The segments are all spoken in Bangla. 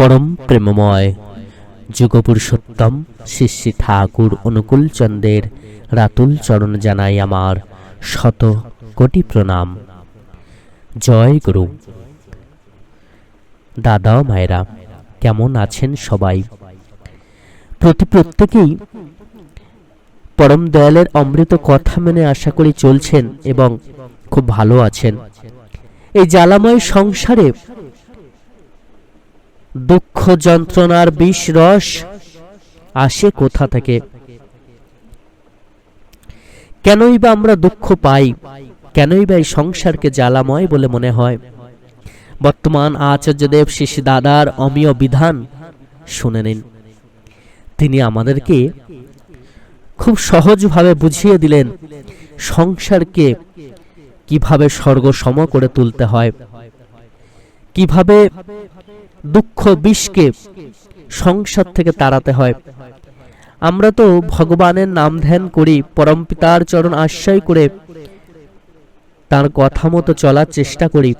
পরম প্রেমময়। যুগপুরুষোত্তম শ্রী শ্রী ঠাকুর অনুকূল চন্দ্রের রাতুল চরণ জানাই আমার শত কোটি প্রণাম। জয় গুরু। দাদা মায়েরা, কেমন আছেন সবাই? প্রতি প্রত্যেকেই পরম দয়ালের অমৃত কথা মেনে আশা করি চলছেন এবং খুব ভালো আছেন। এই জ্বালাময় সংসারে দুঃখ যন্ত্রণার বিষ রস আসে কোথা থেকে? কেনই বা আমরা দুঃখ পাই? কেনই বা এই সংসারকে জ্বালাময় বলে মনে হয়? বর্তমান আচার্যদেব শিশি দাদার অমীয় বিধান শুনে নিন। তিনি আমাদেরকে খুব সহজভাবে বুঝিয়ে দিলেন সংসারকে কীভাবে স্বর্গ সম করে তুলতে হয়। কীভাবে দুঃখ বিষকে সংসার থেকে তাড়াতে হয়। আমরা তো ভগবানের নাম ধ্যান করি, পরমপিতার চরণ আশ্রয় করে তার কথা মতো চলার চেষ্টা করি।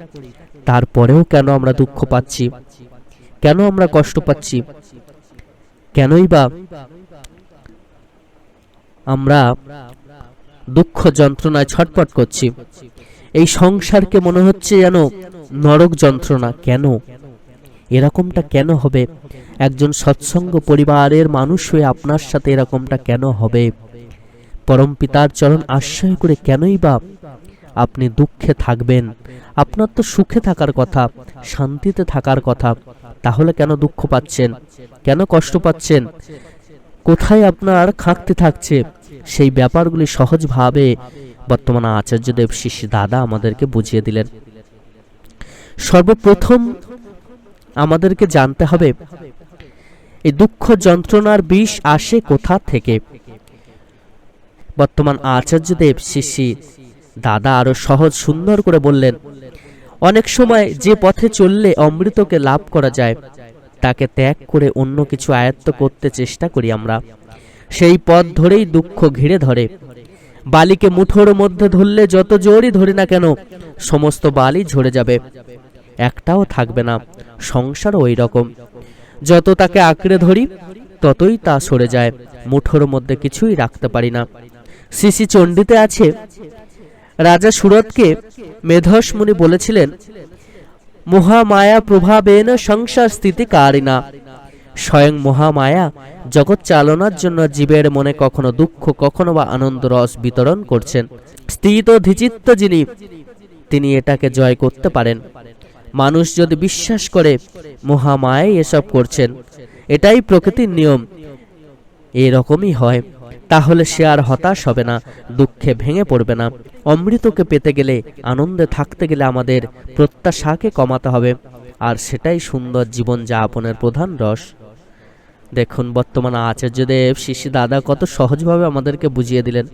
তারপরেও কেন আমরা দুঃখ পাচ্ছি? কেন আমরা কষ্ট পাচ্ছি? কেনই বা আমরা দুঃখ যন্ত্রণায় ছটপট করছি? এই সংসারকে মনে হচ্ছে যেন নরক যন্ত্রণা। কেন? এরকমটা কেন হবে? একজন সৎসঙ্গ পরিবারের মানুষ হয়ে আপনার সাথে এরকমটা কেন হবে? পরম পিতার চরণ আশ্রয় করে কেনই বা আপনি দুঃখে থাকবেন? আপনার তো সুখে থাকার কথা, শান্তিতে থাকার কথা। তাহলে কেন দুঃখ পাচ্ছেন? কেন কষ্ট পাচ্ছেন? কোথায় আপনার খাঁকতে থাকছে? সেই ব্যাপারগুলি সহজভাবে বর্তমান আচার্যদেব শিশি দাদা আমাদেরকে বুঝিয়ে দিলেন। সর্বপ্রথম আমাদেরকে জানতে হবে। এই দুঃখ যন্ত্রণার বিষ আসে কোথা থেকে? বর্তমান আচার্যদেব শিশি দাদা আরও সহজ সুন্দর করে বললেন, অনেক সময় যে পথে চললে অমৃতকে লাভ করা যায়, তাকে ত্যাগ করে অন্য কিছু আয়ত্ত করতে চেষ্টা করি আমরা। সেই পথ ধরেই দুঃখ ঘিরে ধরে। বালিকে মুঠোর মধ্যে ধরলে যত জোরই ধরি না কেন, সমস্ত বালি ঝরে যাবে। একটাও থাকবে না সংসার ওই রকম যত তাকে আঁকড়ে ধরি, ততই তা সরে যায়, মুঠোর মধ্যে কিছুই রাখতে পারি না। সিসি চণ্ডীতে আছে, রাজা সুরতকে মেধস মুনি বলেছিলেন, মহামায়া প্রভাবেন সংসার স্থিতি কারিনা স্বয়ং মহামায়া জগৎ চালনার জন্য জীবের মনে কখনো দুঃখ, কখনো বা আনন্দ রস বিতরণ করছেন। স্থিত ধিচিত্ত যিনি, তিনি এটাকে জয় করতে পারেন। মানুষ যদি বিশ্বাস করে, মহামায়াই এসব করছেন। এটাই প্রকৃতির নিয়ম। এরকমই হয়। তাহলে সে আর হতাশ হবে না, দুঃখে ভেঙে পড়বে না। অমৃতকে পেতে গেলে, আনন্দে থাকতে গেলে আমাদের প্রত্যাশাকে কমাতে হবে। আর সেটাই সুন্দর জীবন যাপনের প্রধান রস। দেখুন, বর্তমান আচার্যদেব, শিশি দাদা কত সহজভাবে আমাদেরকে বুঝিয়ে দিলেন।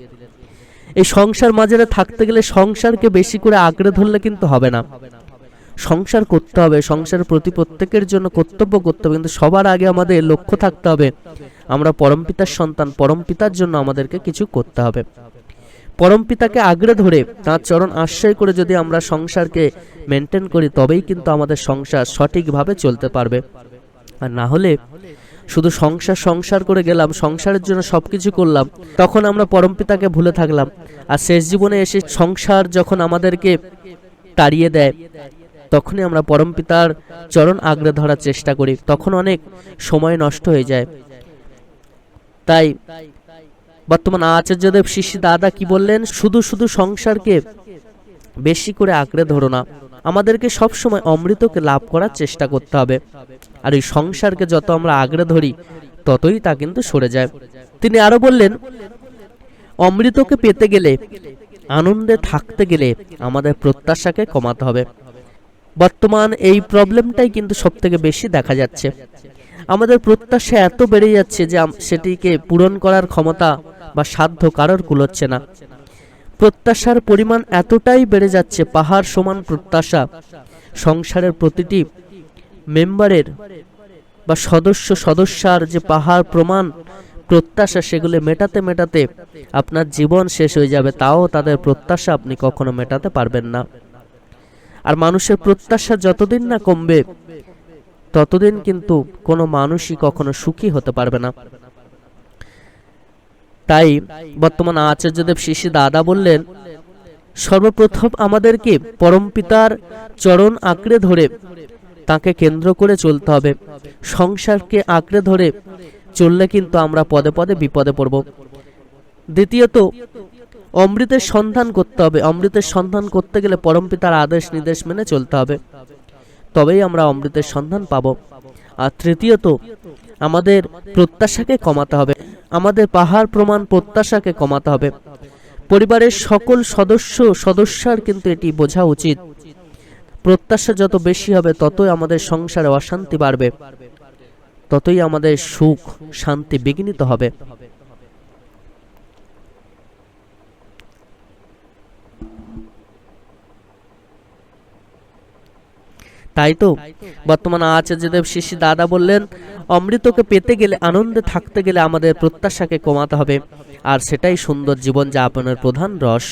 এই সংসার মাঝে থাকতে গেলে সংসারকে বেশি করে আঁকড়ে ধরলে কিন্তু হবে না। সংসার করতে হবে, সংসারের প্রতি প্রত্যেকের জন্য কর্তব্য করতে হবে, কিন্তু সবার আগে আমাদের লক্ষ্য থাকতে হবে। আমরা পরমপিতার সন্তান পরমপিতার জন্য আমাদেরকে কিছু করতে হবে। পরমপিতাকে আগ্রে ধরে, তাঁর চরণ আশ্রয় করে যদি আমরা সংসারকে মেনটেন করি, তবেই কিন্তু আমাদের সংসার সঠিকভাবে চলতে পারবে। আর না হলে শুধু সংসার সংসার করে গেলাম, সংসারের জন্য সব কিছু করলাম, তখন আমরা পরমপিতাকে ভুলে থাকলাম। আর শেষ জীবনে এসে সংসার যখন আমাদেরকে তাড়িয়ে দেয় তখনই আমরা পরমপিতার চরণ আগ্রে ধরার চেষ্টা করি, তখন অনেক সময় নষ্ট হয়ে যায়। তাই বর্তমান আচার্যদেব শিশি দাদা কি বললেন, শুধু শুধু সংসারকে বেশি করে আঁকড়ে ধরো না, আমাদেরকে সব সময় অমৃতকে লাভ করার চেষ্টা করতে হবে। আর এই সংসারকে যত আমরা আঁকড়ে ধরি, ততই তা কিন্তু সরে যায়। তিনি আরও বললেন, অমৃতকে পেতে গেলে, আনন্দে থাকতে গেলে আমাদের প্রত্যাশাকে কমাতে হবে। বর্তমান এই প্রবলেমটাই কিন্তু সব থেকে বেশি দেখা যাচ্ছে। আমাদের প্রত্যাশা এত বেড়ে যাচ্ছে যে সেটিকে পূরণ করার ক্ষমতা বা সাধ্য কারোর কুলোচ্ছে না। প্রত্যাশার পরিমাণ এতটাই বেড়ে যাচ্ছে, পাহাড় সমান প্রত্যাশা, সংসারের প্রতিটি মেম্বারের বা সদস্য সদস্যার যে পাহাড় প্রমাণ, প্রত্যাশা সেগুলো মেটাতে মেটাতে আপনার জীবন শেষ হয়ে যাবে, তাও তাদের প্রত্যাশা আপনি কখনো মেটাতে পারবেন না। আর মানুষের প্রত্যাশা যতদিন না কমবে, ততদিন কিন্তু কোনো মানুষই কখনো সুখী হতে পারবে না। তাই বর্তমান আচার্যদেব শিশি দাদা বললেন, সর্বপ্রথম আমাদেরকে পরমপিতার চরণ আঁকড়ে ধরে তাকে কেন্দ্র করে চলতে হবে। সংসারকে আঁকড়ে ধরে চললে কিন্তু আমরা পদে পদে বিপদে পড়ব। দ্বিতীয়ত অমৃতের সন্ধান করতে হবে। অমৃতের সন্ধান করতে গেলে পরমপিতার আদেশ, নির্দেশ মেনে চলতে হবে। তবেই আমরা অমৃতের সন্ধান পাব। আর তৃতীয়ত, আমাদের প্রত্যাশাকে কমাতে হবে। আমাদের পাহাড় প্রমাণ প্রত্যাশাকে কমাতে হবে। পরিবারের সকল সদস্য, সদস্যার কিন্তু এটি বোঝা উচিত। প্রত্যাশা যত বেশি হবে, ততই আমাদের সংসারে অশান্তি বাড়বে। ততই আমাদের সুখ, শান্তি বিঘ্নিত হবে। তাই তো? বর্তমান আচার্যদেব শিশি দাদা বললেন, অমৃতকে পেতে গেলে আনন্দে থাকতে গেলে আমাদের প্রত্যাশাকে কমাতে হবে, আর সেটাই সুন্দর জীবন যাপনের প্রধান রস।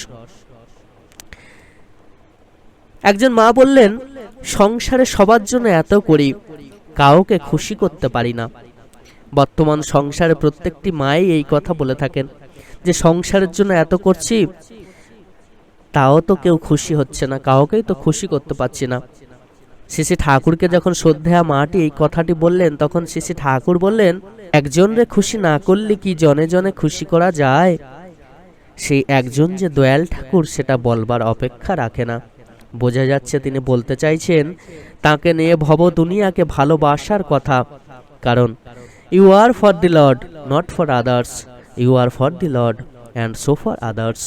একজন মা বললেন, সংসারে সবার জন্য এত করি, কাউকে খুশি করতে পারি না। বর্তমান সংসারে প্রত্যেকটি মাই এই কথা বলে থাকেন, যে সংসারের জন্য এত করছি, তাও তো কেউ খুশি হচ্ছে না, কাউকেই তো খুশি করতে পারছি না। শ্রী ঠাকুরকে যখন শ্রদ্ধা মাটি এই কথাটি বললেন, তখন শ্রী ঠাকুর বললেন একজনরে খুশি না করলে কি জনে জনে খুশি করা যায়? সেই একজন যে দয়াল ঠাকুর, সেটা বলবার অপেক্ষা রাখে না। বোঝা যাচ্ছে তিনি বলতে চাইছেন, তাকে নিয়ে ভব দুনিয়াকে ভালোবাসার কথা। কারণ you are for the Lord not for others you are for the Lord and so for others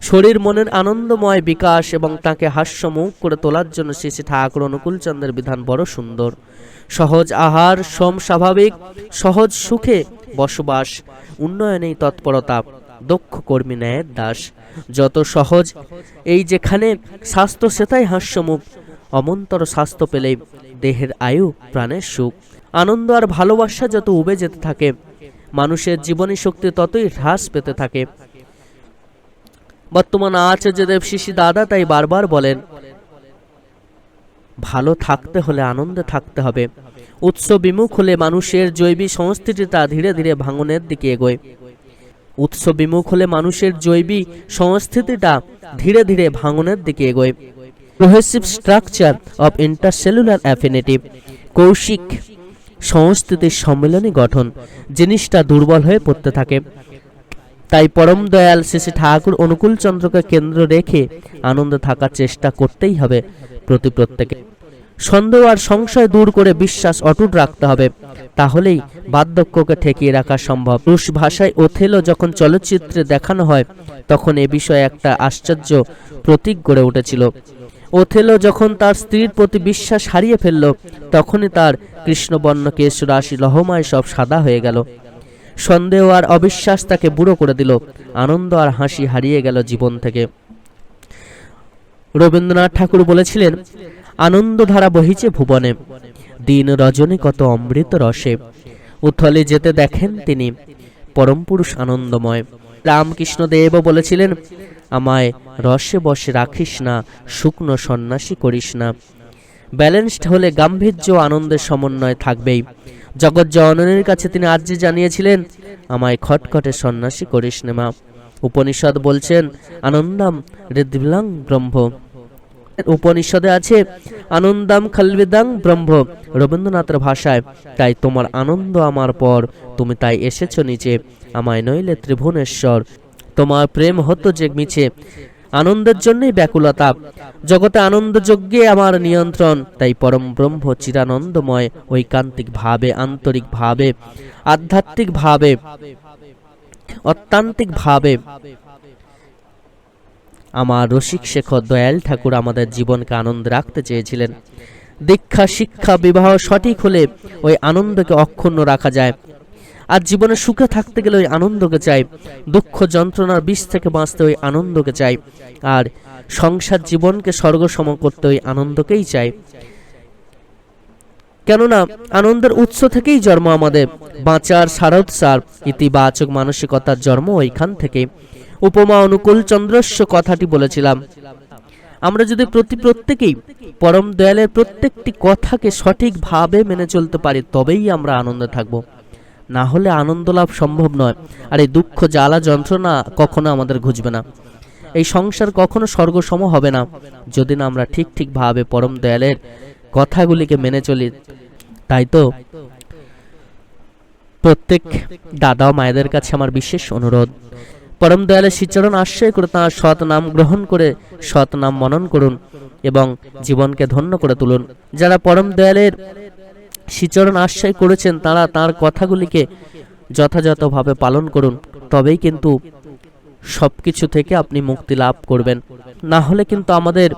শরীর, মনের আনন্দময় বিকাশ এবং তাকে হাস্যমুখ করে তোলার জন্য শ্রী ঠাকুর অনুকূলচন্দ্রের বিধান বড় সুন্দর। সহজ আহার, সম স্বাভাবিক, সহজ সুখে বসবাস, উন্নয়নেই তৎপরতা, দক্ষ কর্মী ন্যায়ের দাস। যত সহজ, এই যেখানে স্বাস্থ্য, সেটাই হাস্যমুখ। অমন্তর স্বাস্থ্য পেলেই দেহের আয়ু, প্রাণের সুখ। আনন্দ আর ভালোবাসা যত উবে যেতে থাকে, মানুষের জীবনী শক্তি ততই হ্রাস পেতে থাকে। বর্তমান আচার্যদেব শিশি দাদা, তাই বারবার বলেন, ভালো থাকতে হলে আনন্দে থাকতে হবে। উৎস বিমুখ হলে মানুষের জৈবিক সংস্কৃতিটা ধীরে ধীরে ভাঙনের দিকে এগোয়। উৎস বিমুখ হলে মানুষের জৈবিক সংস্কৃতিটা ধীরে ধীরে ভাঙনের দিকে এগোয়। Progressive structure of intercellular affinitive Kaushik সংস্কৃতির সম্মেলনী গঠন, জিনিসটা দুর্বল হয়ে পড়তে থাকে। তাই পরম দয়াল শ্রী ঠাকুর অনুকূল চন্দ্রকে কেন্দ্র রেখে আনন্দে থাকার চেষ্টা করতেই হবে প্রতি প্রত্যেকে। সন্দেহ আর সংশয় দূর করে বিশ্বাস অটুট রাখতে হবে। তাহলেই বার্ধক্যকে ঠেকিয়ে রাখা সম্ভব। রুশ ভাষায় ওথেলো যখন চলচ্চিত্রে দেখানো হয়, তখন এ বিষয়ে একটা আশ্চর্য প্রতীক গড়ে উঠেছিল। ওথেলো যখন তার স্ত্রীর প্রতি বিশ্বাস হারিয়ে ফেলল, তখনই তার কৃষ্ণবর্ণ কেশ রাশি লহমায় সব সাদা হয়ে গেল। সন্দেহ আর অবিশ্বাস তাকে বুড়ো করে দিল। আনন্দ আর হাসি হারিয়ে গেল জীবন থেকে। রবীন্দ্রনাথ ঠাকুর বলেছিলেন, আনন্দধারা বহিছে ভুবনে, দিন রজনী কত অমৃত রসে। উথলে যেতে দেখেন তিনি পরম পুরুষ আনন্দময়। রামকৃষ্ণ দেব বলেছিলেন, আমায় রসে বসে রাখিস না, শুকনো সন্ন্যাসী করিস না। ব্যালেন্সড হলে গাম্ভীর্য আনন্দের সমন্বয় থাকবেই। জগৎ জননীর কাছে তিনি আর্জি জানিয়েছিলেন, আমায় খটখটে সন্ন্যাসী করিস নে মা। উপনিষদ বলছেন, আনন্দাম হৃদবিলাং ব্রহ্ম। উপনিষদে আছে, আনন্দাম খালবিদাং ব্রহ্ম। রবীন্দ্রনাথের ভাষায়, তাই তোমার আনন্দ আমার পর, তুমি তাই এসেছ নিচে। আমায় নইলে ত্রিভুবনেশ্বর। তোমার প্রেম হতো যে মিছে। আনন্দের জন্যই ব্যাকুলতা। জগতে আনন্দযজ্ঞে আমার নিয়ন্ত্রণ, তাই পরম ব্রহ্ম চিরানন্দময় ঐকান্তিক ভাবে আন্তরিক ভাবে আধ্যাত্মিক ভাবে অত্যান্তিক ভাবে আমার রসিক শেখর দয়াল ঠাকুর আমাদের জীবনকে আনন্দ রাখতে চেয়েছিলেন। দীক্ষা, শিক্ষা, বিবাহ সঠিক হলে ওই আনন্দকে অক্ষুণ্ণ রাখা যায়। আর জীবনে সুখে থাকতে গেলে ওই আনন্দকে চাই। দুঃখ যন্ত্রণার বিষ থেকে বাঁচতে ওই আনন্দকে চাই। আর সংসার জীবনকে স্বর্গসম করতে ওই আনন্দকেই চাই। কেননা আনন্দের উৎস থেকেই জন্ম আমাদের। বাঁচার সারোৎসার ইতিবাচক মানসিকতার জন্ম ওইখান থেকে। উপমা অনুকূল চন্দ্রস্য কথাটি বলেছিলাম। আমরা যদি প্রতি প্রত্যেকেই পরম দয়ালের প্রত্যেকটি কথাকে সঠিকভাবে মেনে চলতে পারি, তবেই আমরা আনন্দে থাকব। না হলে আনন্দ লাভ সম্ভব নয়। আর এই দুঃখ, জ্বালা, যন্ত্রণা কখনো আমাদের ঘুচবে না। এই সংসার কখনো স্বর্গসম হবে না। যদি না আমরা ঠিক ঠিকভাবে পরম দয়ালের কথাগুলিকে মেনে চলি, তাই তো? প্রত্যেক দাদা মায়েদের কাছে আমার বিশেষ অনুরোধ। পরম দয়ালের শ্রীচরণ আশ্রয় করে তাঁর সৎ নাম গ্রহণ করে সৎ নাম মনন করুন এবং জীবনকে ধন্য করে তুলুন। যারা পরম দয়ালের শ্রীচরণ আশ্রয় করেছেন তারা তার কথাগুলিকে যথাযথভাবে পালন করুন, তবেই কিন্তু সব কিছু থেকে আপনি মুক্তি লাভ করবেন। না হলে কিন্তু আমাদের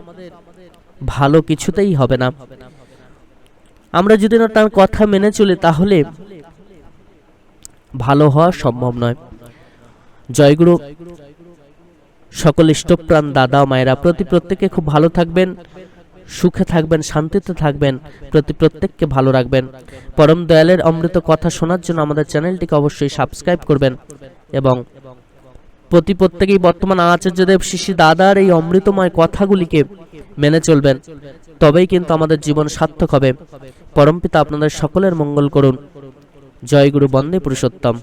ভালো কিছুতেই হবে না। আমরা যদি না তার কথা মেনে চলি, তাহলে ভালো হওয়া সম্ভব নয়। জয়গুরু, সকল ইষ্টপ্রাণ দাদা মায়েরা প্রতি প্রত্যেকে খুব ভালো থাকবেন। সুখে থাকবেন, শান্তিতে থাকবেন, প্রতি প্রত্যেককে ভালো রাখবেন। পরম দয়ালের অমৃত কথা শোনার জন্য আমাদের চ্যানেলটিকে অবশ্যই সাবস্ক্রাইব করবেন এবং প্রতি প্রত্যেকেই বর্তমান আচার্যদেব শিশি দাদার এই অমৃতময় কথাগুলিকে মেনে চলবেন। তবেই কিন্তু আমাদের জীবন সার্থক হবে। পরমপিতা আপনাদের সকলের মঙ্গল করুন। জয় গুরু বন্দে পুরুষোত্তম।